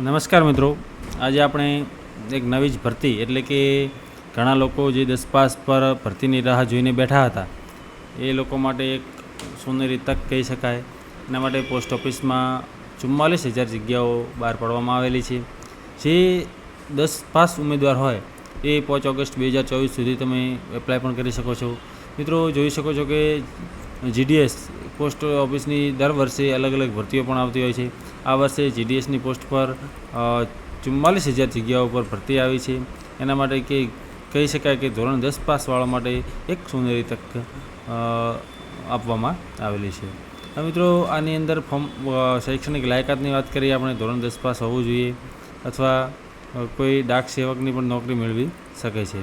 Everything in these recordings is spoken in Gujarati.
નમસ્કાર મિત્રો. આજે આપણે એક નવી જ ભરતી, એટલે કે ઘણા લોકો જે દસ પાસ પર ભરતીની રાહ જોઈને બેઠા હતા, એ લોકો માટે એક સોનેરી તક કહી શકાય. એના માટે પોસ્ટ ઓફિસમાં ચુમ્માલીસ હજાર જગ્યાઓ બહાર પાડવામાં આવેલી છે. જે દસ પાસ ઉમેદવાર હોય, એ પાંચ ઓગસ્ટ બે હજાર ચોવીસ સુધી તમે એપ્લાય પણ કરી શકો છો. મિત્રો, જોઈ શકો છો કે જીડીએસ પોસ્ટ ઓફિસની દર વર્ષે અલગ અલગ ભરતીઓ પણ આવતી હોય છે. આ વર્ષે જીડીએસની પોસ્ટ પર ચુમ્માલીસ હજાર જગ્યાઓ પર ભરતી આવી છે. એના માટે કે કહી શકાય કે ધોરણ દસ પાસવાળા માટે એક સુનેરી તક આપવામાં આવેલી છે. મિત્રો, આની અંદર ફોર્મ શૈક્ષણિક લાયકાતની વાત કરીએ, આપણે ધોરણ દસ પાસ હોવું જોઈએ અથવા કોઈ ડાક સેવકની પણ નોકરી મેળવી શકે છે.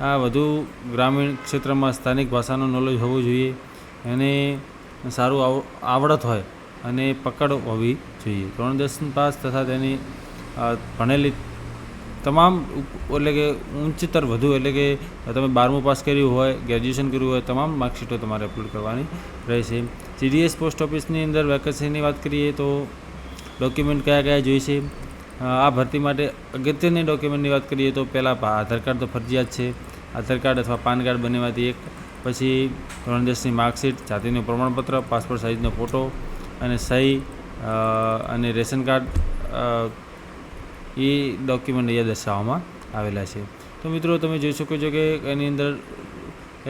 આ વધુ ગ્રામીણ ક્ષેત્રમાં સ્થાનિક ભાષાનું નોલેજ હોવું જોઈએ. અને સારું આવ, આવડત હોય અને પકડ હોવી જોઈએ. ધોરણ દસ પાસ તથા તેની ભણેલી તમામ એટલે કે ઉચ્ચતર વધુ, એટલે કે તમે બારમું પાસ કર્યું હોય ગ્રેજ્યુએશન કર્યું હોય, તમામ માર્કશીટો તમારે અપલોડ કરવાની રહેશે. સીડીએસ પોસ્ટ ઓફિસની અંદર વેકેન્સીની વાત કરીએ તો ડોક્યુમેન્ટ કયા કયા જોઈશે? આ ભરતી માટે અગત્યની ડોક્યુમેન્ટની વાત કરીએ તો પહેલાં આધાર કાર્ડ તો ફરજિયાત છે. આધાર કાર્ડ અથવા પાન કાર્ડ બંનેમાંથી એક પછી ધોરણ દસની માર્કશીટ, જાતિનું પ્રમાણપત્ર, પાસપોર્ટ સાઇઝનો ફોટો અને સહી અને રેશન કાર્ડ એ ડોક્યુમેન્ટ અહીંયા દર્શાવવામાં આવેલા છે. તો મિત્રો, તમે જોઈ શકો છો કે એની અંદર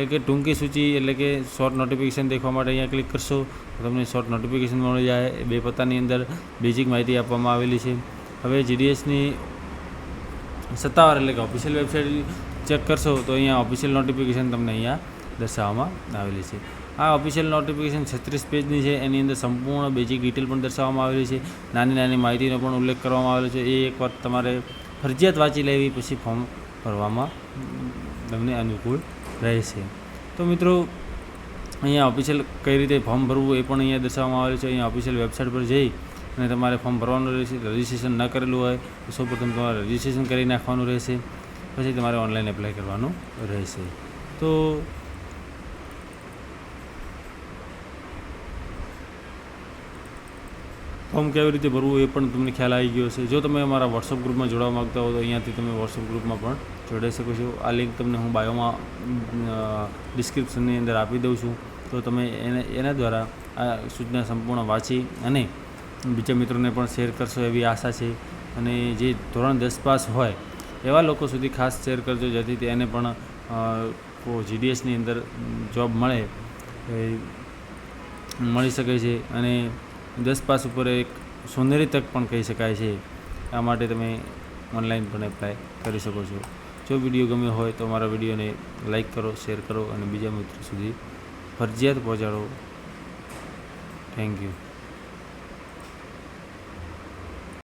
એક ટૂંકી સૂચિ એટલે કે શોર્ટ નોટિફિકેશન દેખવા માટે અહીંયા ક્લિક કરશો તમને શોર્ટ નોટિફિકેશન મળી જાય. બે પત્તાની અંદર બેઝિક માહિતી આપવામાં આવેલી છે. હવે જીડીએસની સત્તાવાર એટલે કે ઓફિશિયલ વેબસાઇટ ચેક કરશો, તો અહીંયા ઓફિશિયલ નોટિફિકેશન તમને અહીંયા દર્શાવવામાં આવેલી છે. આ ઓફિશિયલ નોટિફિકેશન છત્રીસ પેજની છે. એની અંદર સંપૂર્ણ બેઝિક ડિટેલ પણ દર્શાવવામાં આવેલી છે. નાની નાની માહિતીનો પણ ઉલ્લેખ કરવામાં આવેલો છે. એ એકવાર તમારે ફરજિયાત વાંચી લેવી, પછી ફોર્મ ભરવામાં તમને અનુકૂળ રહેશે. તો મિત્રો, અહીંયા ઓફિશિયલ કઈ રીતે ફોર્મ ભરવું એ પણ અહીંયા દર્શાવવામાં આવેલું છે. અહીંયા ઓફિશિયલ વેબસાઇટ પર જઈ અને તમારે ફોર્મ ભરવાનું રહેશે. રજિસ્ટ્રેશન ન કરેલું હોય, તો સૌપ્રથમ તમારે રજિસ્ટ્રેશન કરી નાખવાનું રહેશે. પછી તમારે ઓનલાઈન એપ્લાય કરવાનું રહેશે. તો ફોર્મ કેવી રીતે ભરવું એ પણ તમને ખ્યાલ આવી ગયો છે જો તમે અમારા વોટ્સઅપ ગ્રુપમાં જોડવા માગતા હો તો અહીંયાથી તમે વોટ્સઅપ ગ્રુપમાં પણ જોડાઈ શકો છો. આ લિંક તમને હું બાયોમાં ડિસ્ક્રિપ્શનની અંદર આપી દઉં છું. તો તમે એને, એના દ્વારા આ સૂચના સંપૂર્ણ વાંચી અને બીજા મિત્રોને પણ શેર કરશો એવી આશા છે. અને જે ધોરણ દસ પાસ હોય એવા લોકો સુધી ખાસ શેર કરજો, જેથી તેને પણ જીડીએસની અંદર જોબ મળે મળી શકે છે. અને દસ પાસ ઉપર એક સોનેરી તક પણ કહી શકાય છે. આ માટે તમે ઓનલાઈન પણ એપ્લાય કરી શકો છો. જો વીડિયો ગમ્યો હોય તો મારા વિડીયોને લાઈક કરો શેર કરો અને બીજા મિત્રો સુધી ફરજિયાત પહોંચાડો. Thank you